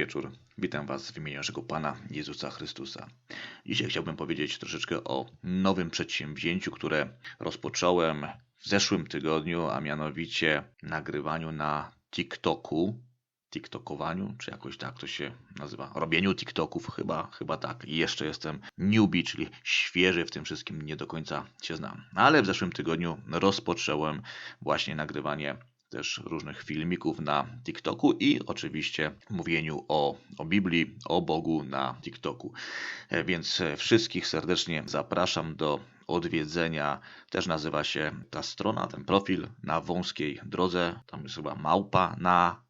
wieczór. Witam Was w imieniu naszego Pana Jezusa Chrystusa. Dzisiaj chciałbym powiedzieć troszeczkę o nowym przedsięwzięciu, które rozpocząłem w zeszłym tygodniu, a mianowicie nagrywaniu na TikToku. TikTokowaniu, czy jakoś tak to się nazywa, robieniu TikToków, chyba, chyba tak. I jeszcze jestem newbie, czyli świeży w tym wszystkim, nie do końca się znam. Ale w zeszłym tygodniu rozpocząłem właśnie nagrywanie też różnych filmików na TikToku i oczywiście mówieniu o, o Biblii, o Bogu na TikToku. E, więc wszystkich serdecznie zapraszam do odwiedzenia. Też nazywa się ta strona, ten profil na wąskiej drodze. Tam jest chyba małpa na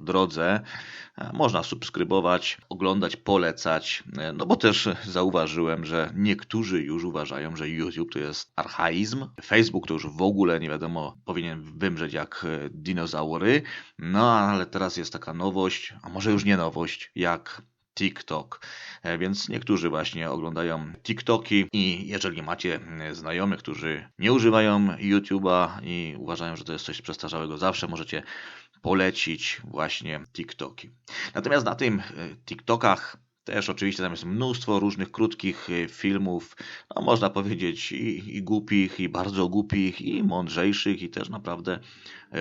drodze. E, można subskrybować, oglądać, polecać. E, no bo też zauważyłem, że niektórzy już uważają, że YouTube to jest archaizm. Facebook to już w ogóle nie wiadomo, powinien wymrzeć jak dinozaury. No ale teraz jest taka nowość, a może już nie nowość, jak TikTok. E, więc niektórzy właśnie oglądają TikToki i jeżeli macie e, znajomych, którzy nie używają YouTube'a i uważają, że to jest coś przestarzałego, zawsze możecie polecić właśnie TikToki. Natomiast na tym e, TikTokach też oczywiście tam jest mnóstwo różnych krótkich filmów, no można powiedzieć i, i głupich, i bardzo głupich, i mądrzejszych, i też naprawdę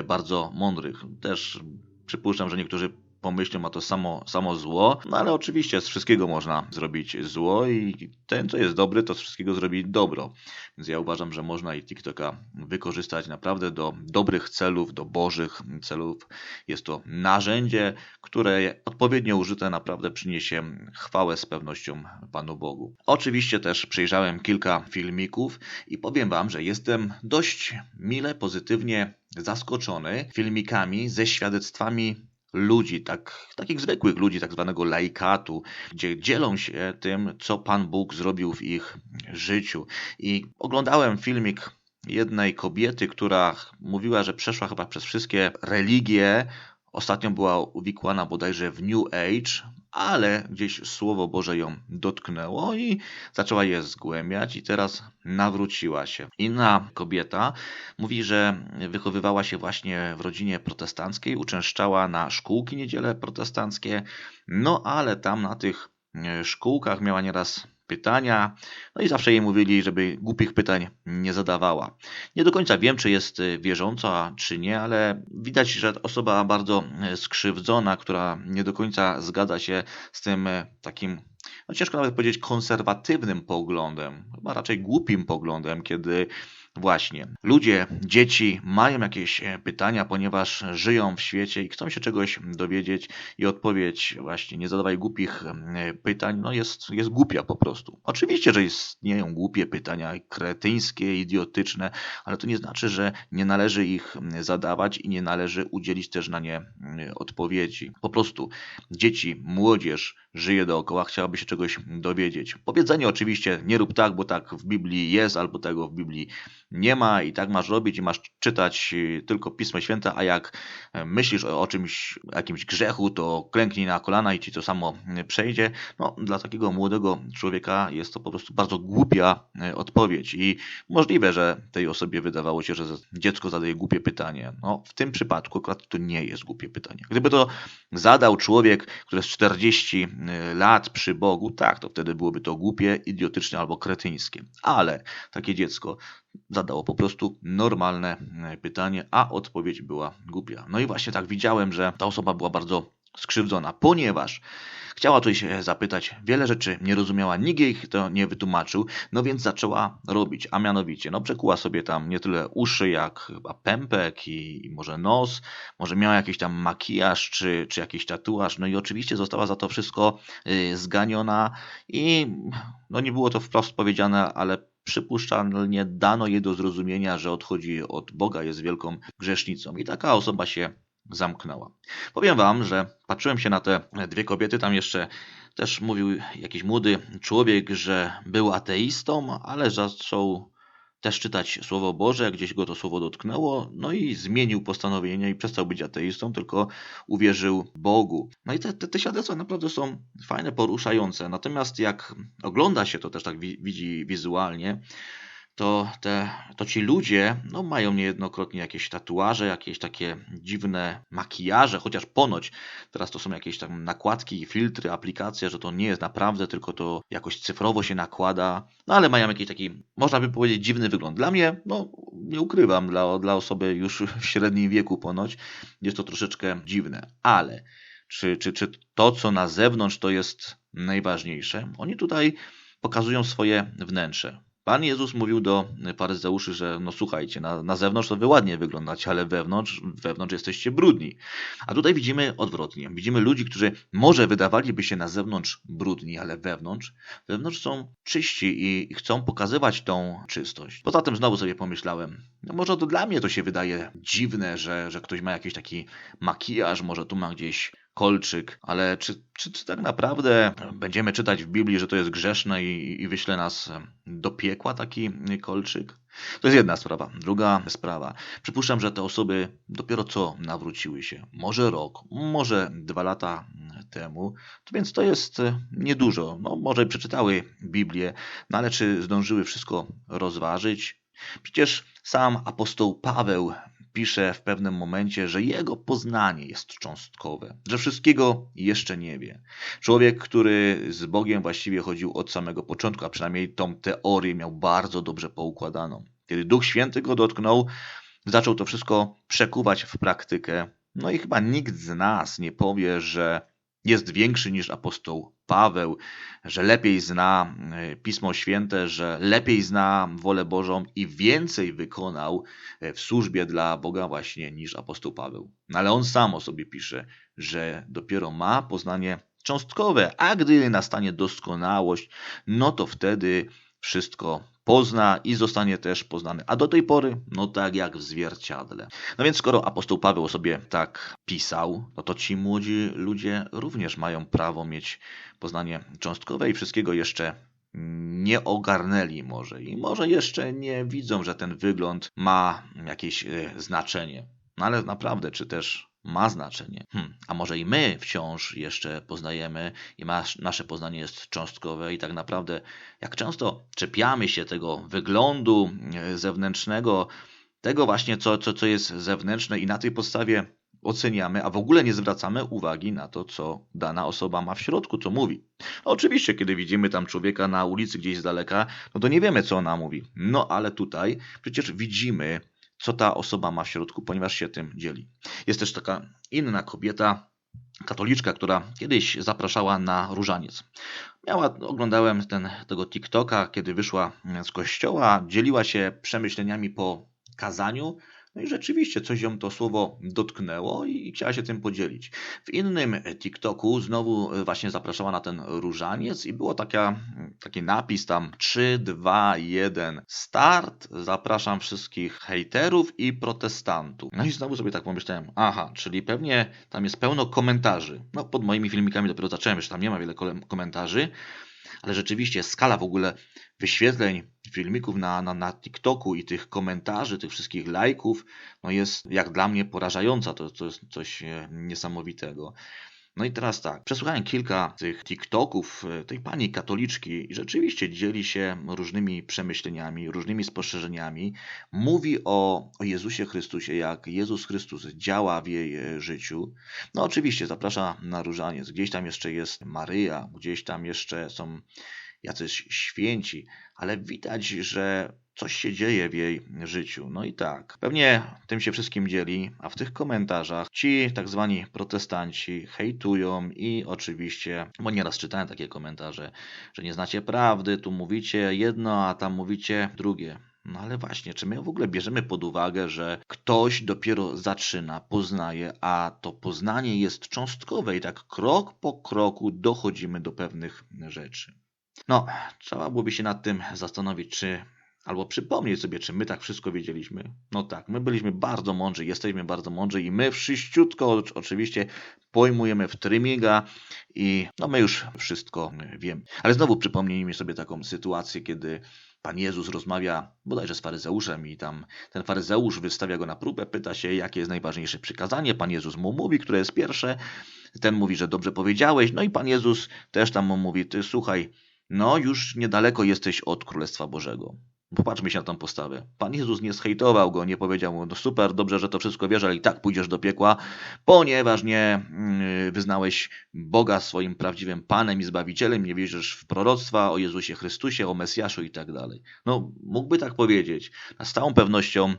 bardzo mądrych. Też przypuszczam, że niektórzy pomyślą, ma to samo, samo zło, no ale oczywiście z wszystkiego można zrobić zło i ten, co jest dobry, to z wszystkiego zrobi dobro. Więc ja uważam, że można i TikToka wykorzystać naprawdę do dobrych celów, do bożych celów. Jest to narzędzie, które odpowiednio użyte naprawdę przyniesie chwałę z pewnością Panu Bogu. Oczywiście też przejrzałem kilka filmików i powiem Wam, że jestem dość mile, pozytywnie zaskoczony filmikami ze świadectwami ludzi, tak, takich zwykłych ludzi, tak zwanego laikatu, gdzie dzielą się tym, co Pan Bóg zrobił w ich życiu. I oglądałem filmik jednej kobiety, która mówiła, że przeszła chyba przez wszystkie religie. Ostatnio była uwikłana bodajże w New Age, ale gdzieś Słowo Boże ją dotknęło i zaczęła je zgłębiać i teraz nawróciła się. Inna kobieta mówi, że wychowywała się właśnie w rodzinie protestanckiej, uczęszczała na szkółki niedziele protestanckie, no ale tam na tych e, szkółkach miała nieraz pytania, no i zawsze jej mówili, żeby głupich pytań nie zadawała. Nie do końca wiem, czy jest y, wierząca, czy nie, ale widać, że osoba bardzo y, skrzywdzona, która nie do końca zgadza się z tym y, takim no ciężko nawet powiedzieć konserwatywnym poglądem, chyba raczej głupim poglądem, kiedy Właśnie. Ludzie, dzieci mają jakieś e, pytania, ponieważ żyją w świecie i chcą się czegoś dowiedzieć i odpowiedź właśnie nie zadawaj głupich e, pytań, no jest, jest głupia po prostu. Oczywiście, że istnieją głupie pytania, kretyńskie, idiotyczne, ale to nie znaczy, że nie należy ich zadawać i nie należy udzielić też na nie odpowiedzi. Po prostu dzieci, młodzież żyje dookoła, chciałaby się czegoś dowiedzieć. Powiedzenie oczywiście nie rób tak, bo tak w Biblii jest, albo tego w Biblii nie ma i tak masz robić i masz czytać y, tylko Pismo Święte, a jak e, myślisz o, czymś, jakimś grzechu, to klęknij na kolana i ci to samo y, przejdzie. No, dla takiego młodego człowieka jest to po prostu bardzo głupia y, odpowiedź i możliwe, że tej osobie wydawało się, że dziecko zadaje głupie pytanie. No, w tym przypadku akurat to nie jest głupie pytanie. Gdyby to zadał człowiek, który jest 40 lat przy Bogu, tak, to wtedy byłoby to głupie, idiotyczne albo kretyńskie. Ale takie dziecko zadało po prostu normalne e, pytanie, a odpowiedź była głupia. No i właśnie tak widziałem, że ta osoba była bardzo skrzywdzona, ponieważ chciała coś zapytać, wiele rzeczy nie rozumiała, nikt jej to nie wytłumaczył, no więc zaczęła robić, a mianowicie, no przekuła sobie tam nie tyle uszy, jak chyba pępek i, i może nos, może miała jakiś tam makijaż, czy, czy jakiś tatuaż, no i oczywiście została za to wszystko y, zganiona i no nie było to wprost powiedziane, ale przypuszczalnie dano jej do zrozumienia, że odchodzi od Boga, jest wielką grzesznicą. I taka osoba się zamknęła. Powiem wam, że patrzyłem się na te dwie kobiety, tam jeszcze też mówił jakiś młody człowiek, że był ateistą, ale zaczął też czytać Słowo Boże, gdzieś go to słowo dotknęło, no i zmienił postanowienie i przestał być ateistą, tylko uwierzył Bogu. No i te, te, te świadectwa naprawdę są fajne, poruszające. Natomiast jak ogląda się to też tak widzi wizualnie, to, te, to ci ludzie no, mają niejednokrotnie jakieś tatuaże, jakieś takie dziwne makijaże, chociaż ponoć teraz to są jakieś tam nakładki, filtry, aplikacje, że to nie jest naprawdę, tylko to jakoś cyfrowo się nakłada, no ale mają jakiś taki, można by powiedzieć, dziwny wygląd. Dla mnie, no nie ukrywam, dla, dla osoby już w średnim wieku ponoć, jest to troszeczkę dziwne, ale czy, czy, czy to, co na zewnątrz, to jest najważniejsze? Oni tutaj pokazują swoje wnętrze. Pan Jezus mówił do faryzeuszy, że no słuchajcie, na, na zewnątrz to wy ładnie wyglądacie, ale wewnątrz, wewnątrz jesteście brudni. A tutaj widzimy odwrotnie. Widzimy ludzi, którzy może wydawaliby się na zewnątrz brudni, ale wewnątrz, wewnątrz są czyści i chcą pokazywać tą czystość. Poza tym znowu sobie pomyślałem, no może to dla mnie to się wydaje dziwne, że, że ktoś ma jakiś taki makijaż, może tu ma gdzieś kolczyk, ale czy, czy, czy, tak naprawdę będziemy czytać w Biblii, że to jest grzeszne i, i wyśle nas do piekła taki kolczyk? To jest jedna sprawa. Druga sprawa. Przypuszczam, że te osoby dopiero co nawróciły się. Może rok, może dwa lata temu. To więc to jest niedużo. No, może przeczytały Biblię, no ale czy zdążyły wszystko rozważyć? Przecież sam apostoł Paweł pisze w pewnym momencie, że jego poznanie jest cząstkowe, że wszystkiego jeszcze nie wie. Człowiek, który z Bogiem właściwie chodził od samego początku, a przynajmniej tą teorię miał bardzo dobrze poukładaną. Kiedy Duch Święty go dotknął, zaczął to wszystko przekuwać w praktykę. No i chyba nikt z nas nie powie, że jest większy niż apostoł Paweł, że lepiej zna e, Pismo Święte, że lepiej zna wolę Bożą i więcej wykonał e, w służbie dla Boga właśnie niż apostoł Paweł. No ale on sam o sobie pisze, że dopiero ma poznanie cząstkowe, a gdy nastanie doskonałość, no to wtedy wszystko pozna i zostanie też poznany. A do tej pory, no tak jak w zwierciadle. No więc skoro apostoł Paweł sobie tak pisał, no to ci młodzi ludzie również mają prawo mieć poznanie cząstkowe i wszystkiego jeszcze nie ogarnęli może i może jeszcze nie widzą, że ten wygląd ma jakieś e, znaczenie. No ale naprawdę, czy też ma znaczenie. Hmm, a może i my wciąż jeszcze poznajemy i nasze poznanie jest cząstkowe i tak naprawdę jak często czepiamy się tego wyglądu e, zewnętrznego, tego właśnie, co, co, co jest zewnętrzne i na tej podstawie oceniamy, a w ogóle nie zwracamy uwagi na to, co dana osoba ma w środku, co mówi. Oczywiście, kiedy widzimy tam człowieka na ulicy gdzieś z daleka, no to nie wiemy, co ona mówi. No ale tutaj przecież widzimy co ta osoba ma w środku, ponieważ się tym dzieli. Jest też taka inna kobieta, katoliczka, która kiedyś zapraszała na różaniec. Miała, oglądałem ten, tego TikToka, kiedy wyszła z kościoła, dzieliła się przemyśleniami po kazaniu, no i rzeczywiście coś ją to słowo dotknęło i chciała się tym podzielić. W innym TikToku znowu e, właśnie zapraszała na ten różaniec i było taka, taki napis tam 3, 2, 1, start. Zapraszam wszystkich hejterów i protestantów. No i znowu sobie tak pomyślałem, aha, czyli pewnie tam jest pełno komentarzy. No pod moimi filmikami dopiero zacząłem, że tam nie ma wiele komentarzy, ale rzeczywiście skala w ogóle wyświetleń filmików na, na, na TikToku i tych komentarzy, tych wszystkich lajków, no jest jak dla mnie porażająca. To, to jest coś e, niesamowitego. No i teraz tak, przesłuchałem kilka tych TikToków e, tej pani katoliczki i rzeczywiście dzieli się różnymi przemyśleniami, różnymi spostrzeżeniami. Mówi o, o Jezusie Chrystusie, jak Jezus Chrystus działa w jej e, życiu. No oczywiście zaprasza na różaniec. Gdzieś tam jeszcze jest Maryja, gdzieś tam jeszcze są jacyś święci, ale widać, że coś się dzieje w jej życiu. No i tak, pewnie tym się wszystkim dzieli, a w tych komentarzach ci tak zwani protestanci hejtują i oczywiście, bo nieraz czytałem takie komentarze, że nie znacie prawdy, tu mówicie jedno, a tam mówicie drugie. No ale właśnie, czy my w ogóle bierzemy pod uwagę, że ktoś dopiero zaczyna, poznaje, a to poznanie jest cząstkowe i tak krok po kroku dochodzimy do pewnych rzeczy. No, trzeba byłoby się nad tym zastanowić, czy albo przypomnieć sobie, czy my tak wszystko wiedzieliśmy. No tak, my byliśmy bardzo mądrzy, jesteśmy bardzo mądrzy i my wszyściutko oczywiście pojmujemy w trymiga i no my już wszystko wiemy. Ale znowu przypomnijmy sobie taką sytuację, kiedy Pan Jezus rozmawia bodajże z faryzeuszem i tam ten faryzeusz wystawia go na próbę, pyta się, jakie jest najważniejsze przykazanie. Pan Jezus mu mówi, które jest pierwsze. Ten mówi, że dobrze powiedziałeś. No i Pan Jezus też tam mu mówi, ty słuchaj, no już niedaleko jesteś od Królestwa Bożego. Popatrzmy się na tą postawę. Pan Jezus nie zhejtował go, nie powiedział mu, no super, dobrze, że to wszystko wiesz, ale i tak pójdziesz do piekła, ponieważ nie mm, wyznałeś Boga swoim prawdziwym Panem i Zbawicielem, nie wierzysz w proroctwa o Jezusie Chrystusie, o Mesjaszu i tak dalej. No, mógłby tak powiedzieć. Z całą pewnością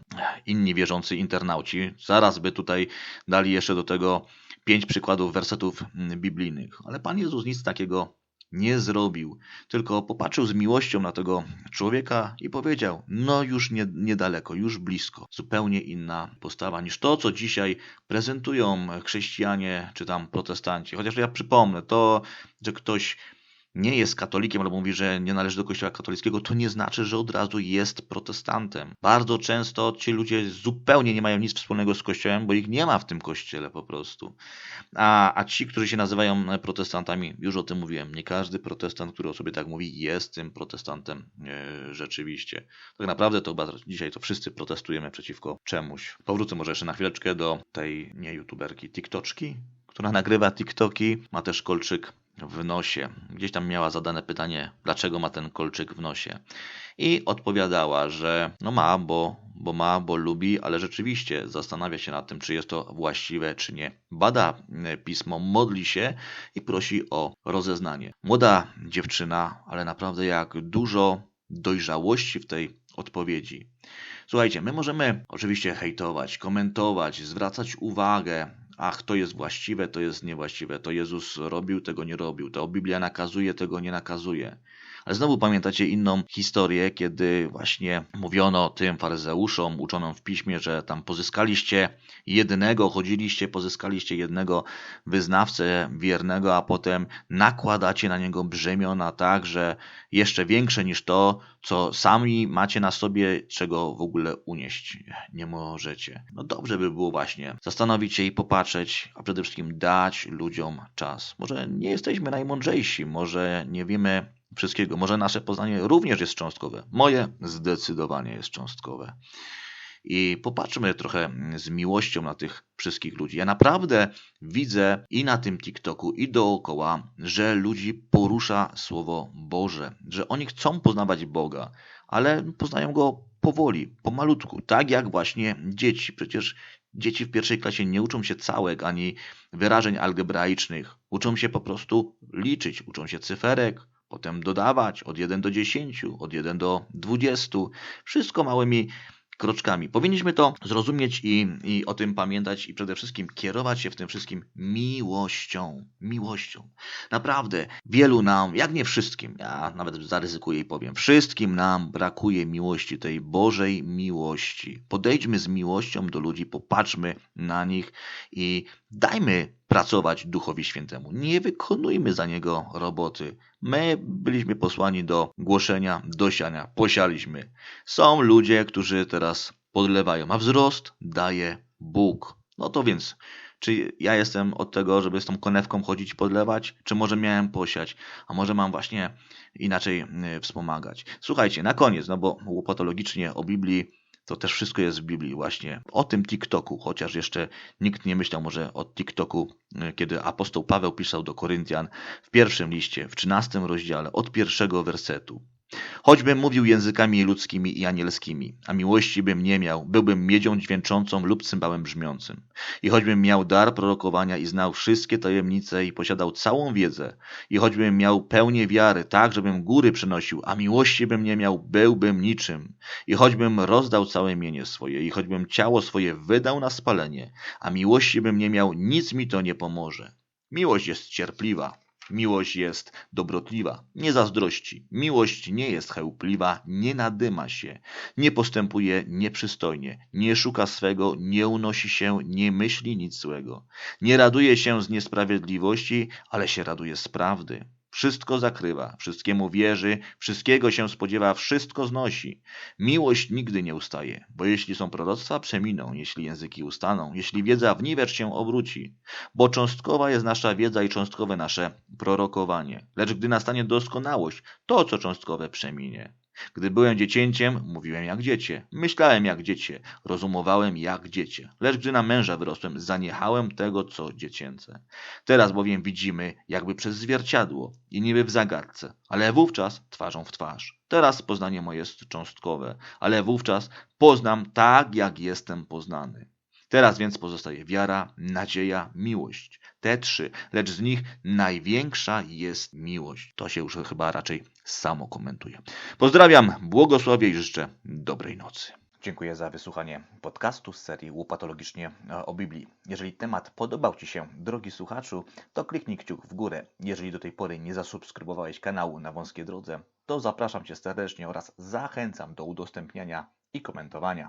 inni wierzący internauci zaraz by tutaj dali jeszcze do tego pięć przykładów wersetów mm, biblijnych. Ale Pan Jezus nic takiego nie zrobił, tylko popatrzył z miłością na tego człowieka i powiedział: No, już nie, niedaleko, już blisko. Zupełnie inna postawa niż to, co dzisiaj prezentują chrześcijanie czy tam protestanci. Chociaż ja przypomnę, to, że ktoś nie jest katolikiem albo mówi, że nie należy do kościoła katolickiego, to nie znaczy, że od razu jest protestantem. Bardzo często ci ludzie zupełnie nie mają nic wspólnego z kościołem, bo ich nie ma w tym kościele po prostu. A, a ci, którzy się nazywają protestantami, już o tym mówiłem, nie każdy protestant, który o sobie tak mówi, jest tym protestantem e, rzeczywiście. Tak naprawdę to chyba dzisiaj to wszyscy protestujemy przeciwko czemuś. Powrócę może jeszcze na chwileczkę do tej nie youtuberki, TikToczki, która nagrywa TikToki, ma też kolczyk w nosie. Gdzieś tam miała zadane pytanie, dlaczego ma ten kolczyk w nosie. I odpowiadała, że no ma, bo, bo ma, bo lubi, ale rzeczywiście zastanawia się nad tym, czy jest to właściwe, czy nie. Bada e, pismo, modli się i prosi o rozeznanie. Młoda dziewczyna, ale naprawdę jak dużo dojrzałości w tej odpowiedzi. Słuchajcie, my możemy oczywiście hejtować, komentować, zwracać uwagę ach, to jest właściwe, to jest niewłaściwe, to Jezus robił, tego nie robił, to Biblia nakazuje, tego nie nakazuje. Ale znowu pamiętacie inną historię, kiedy właśnie mówiono tym faryzeuszom, uczonym w piśmie, że tam pozyskaliście jednego, chodziliście, pozyskaliście jednego wyznawcę wiernego, a potem nakładacie na niego brzemiona tak, że jeszcze większe niż to, co sami macie na sobie, czego w ogóle unieść nie możecie. No dobrze by było właśnie zastanowić się i popatrzeć, a przede wszystkim dać ludziom czas. Może nie jesteśmy najmądrzejsi, może nie wiemy wszystkiego. Może nasze poznanie również jest cząstkowe. Moje zdecydowanie jest cząstkowe. I popatrzmy trochę z miłością na tych wszystkich ludzi. Ja naprawdę widzę i na tym TikToku, i dookoła, że ludzi porusza Słowo Boże, że oni chcą poznawać Boga, ale poznają go powoli, pomalutku, tak jak właśnie dzieci. Przecież dzieci w pierwszej klasie nie uczą się całek ani wyrażeń algebraicznych, uczą się po prostu liczyć, uczą się cyferek, potem dodawać od 1 do 10, od 1 do 20. Wszystko małymi kroczkami. Powinniśmy to zrozumieć i, i o tym pamiętać i przede wszystkim kierować się w tym wszystkim miłością. Miłością. Naprawdę, wielu nam, jak nie wszystkim, ja nawet zaryzykuję i powiem, wszystkim nam brakuje miłości, tej Bożej miłości. Podejdźmy z miłością do ludzi, popatrzmy na nich i dajmy pracować Duchowi Świętemu. Nie wykonujmy za niego roboty. My byliśmy posłani do głoszenia, do siania, posialiśmy. Są ludzie, którzy teraz podlewają, a wzrost daje Bóg. No to więc, czy ja jestem od tego, żeby z tą konewką chodzić podlewać, czy może miałem posiać, a może mam właśnie inaczej y, wspomagać. Słuchajcie, na koniec, no bo patologicznie o Biblii to też wszystko jest w Biblii właśnie. O tym TikToku, chociaż jeszcze nikt nie myślał może o TikToku, e, kiedy apostoł Paweł pisał do Koryntian w pierwszym liście, w trzynastym rozdziale, od pierwszego wersetu. Choćbym mówił językami ludzkimi i anielskimi, a miłości bym nie miał, byłbym miedzią dźwięczącą lub cymbałem brzmiącym. I choćbym miał dar prorokowania i znał wszystkie tajemnice i posiadał całą wiedzę, i choćbym miał pełnię wiary, tak, żebym góry przynosił, a miłości bym nie miał, byłbym niczym. I choćbym rozdał całe mienie swoje, i choćbym ciało swoje wydał na spalenie, a miłości bym nie miał, nic mi to nie pomoże. Miłość jest cierpliwa, Miłość jest dobrotliwa, nie zazdrości. Miłość nie jest chełpliwa, nie nadyma się, nie postępuje nieprzystojnie, nie szuka swego, nie unosi się, nie myśli nic złego. Nie raduje się z niesprawiedliwości, ale się raduje z prawdy. Wszystko zakrywa, wszystkiemu wierzy, wszystkiego się spodziewa, wszystko znosi. Miłość nigdy nie ustaje, bo jeśli są proroctwa, przeminą, jeśli języki ustaną, jeśli wiedza w niwecz się obróci. Bo cząstkowa jest nasza wiedza i cząstkowe nasze prorokowanie. Lecz gdy nastanie doskonałość, to co cząstkowe przeminie. Gdy byłem dziecięciem, mówiłem jak dziecię, myślałem jak dziecię, rozumowałem jak dziecię. Lecz gdy na męża wyrosłem, zaniechałem tego, co dziecięce. Teraz bowiem widzimy jakby przez zwierciadło i niby w zagadce, ale wówczas twarzą w twarz. Teraz poznanie moje jest cząstkowe, ale wówczas poznam tak, jak jestem poznany. Teraz więc pozostaje wiara, nadzieja, miłość. Te trzy, lecz z nich największa jest miłość. To się już chyba raczej samo komentuje. Pozdrawiam, błogosławię i życzę dobrej nocy. Dziękuję za wysłuchanie podcastu z serii Łopatologicznie o Biblii. Jeżeli temat podobał Ci się, drogi słuchaczu, to kliknij kciuk w górę. Jeżeli do tej pory nie zasubskrybowałeś kanału na wąskiej drodze, to zapraszam Cię serdecznie oraz zachęcam do udostępniania i komentowania.